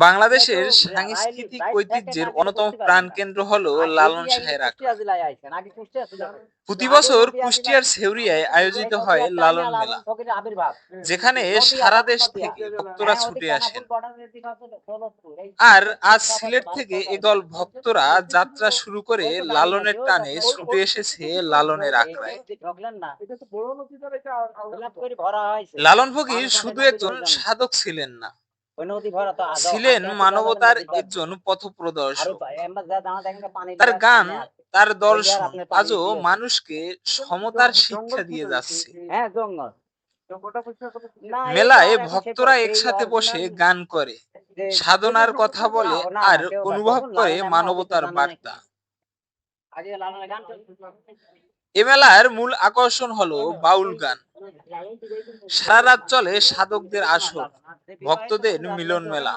বাংলাদেশের সাংস্কৃতিক ঐতিহ্যের অন্যতম প্রাণকেন্দ্র হল লালন শাহের প্রতি বছর কুষ্টিয়ার সেউরিয়ায় আয়োজিত হয় লালন মেলা যেখানে সারা দেশ থেকে ভক্তরা ছুটে আসেন আর আজ সিলেট থেকে এদল ভক্তরা যাত্রা শুরু করে লালনের টানে ছুটে এসেছে লালনের আখড়ায় লালন ফকির শুধু একজন সাধক ছিলেন না। ছিলেন মানবতার একজন আরও পথপ্রদর্শক পা- আমরা যা দাঁড়া দেখেন না পানি তার গান তার দর্শন আজও মানুষকে সমতার শিক্ষা দিয়ে যাচ্ছে। হ্যাঁ মেলায় ভক্তরা একসাথে বসে গান করে। সাধনার কথা বলে আর অনুভব করে মানবতার বার্তা। এ মেলার মূল আকর্ষণ হলো বাউল গান সারা রাত চলে সাধকদের আসর, ভক্তদের মিলন মেলা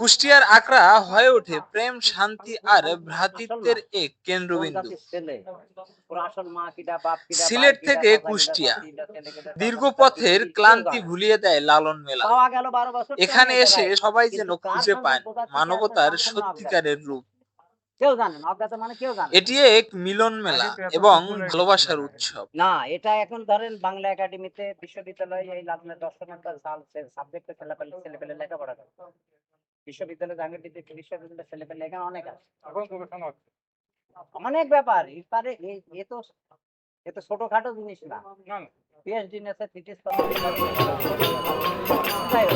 কুষ্টিয়ার আকড়া হয়ে ওঠে প্রেম, শান্তি আর ভ্রাতৃত্বের এক কেন্দ্রবিন্দু সিলেট থেকে কুষ্টিয়া। দীর্ঘ পথের ক্লান্তি ভুলিয়ে দেয় লালন মেলা এখানে এসে সবাই যেন খুঁজে পান মানবতার। সত্যিকারের রূপ কেউ জানে না অজ্ঞাত মানে কেউ জানে এটি এক মিলন মেলা এবং ভালোবাসার উৎসব। না এটা এখন ধরেন বাংলা একাডেমিতে বিশ্ববিদ্যালয়ে এই সাবজেক্টে ছেলেপেলে ছেলেপেলে লেখাপড়া করে। বিশ্ববিদ্যালয় ছেলেপেলে এখানে অনেক আছে। অনেক ব্যাপার এবারে এ- এ তো এ তো ছোটখাটো জিনিস না। পিএইচডি নেছে থিটিস যাই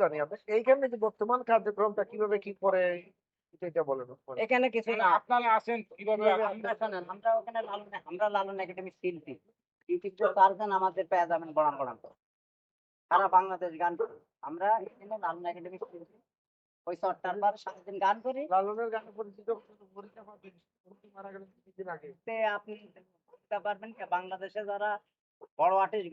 জানি আপনি এইখানে যে বর্তমান কার্যক্রমটা কীভাবে কি করে এটা- এটা বলেন এখানে কিছু না আপনারা কীভাবে আমরা শোনেন আমরা ওখানে লালন আমরা লালন একাডেমি শিল্পী। ইউটিউব চারজন আমাদের পেয়ে যাবেন বড়ান বড়ান সারা বাংলাদেশ গান আমরা এখানে লালন একাডেমি শিল্পী। ওই চট্টার বার সারাদিন গান করি। লালনের গান পরিচিত মারা গেলেন কিছুদিন আগে। আপনি বুঝতে পারবেন কি বাংলাদেশে যারা বড় আর্টিস্ট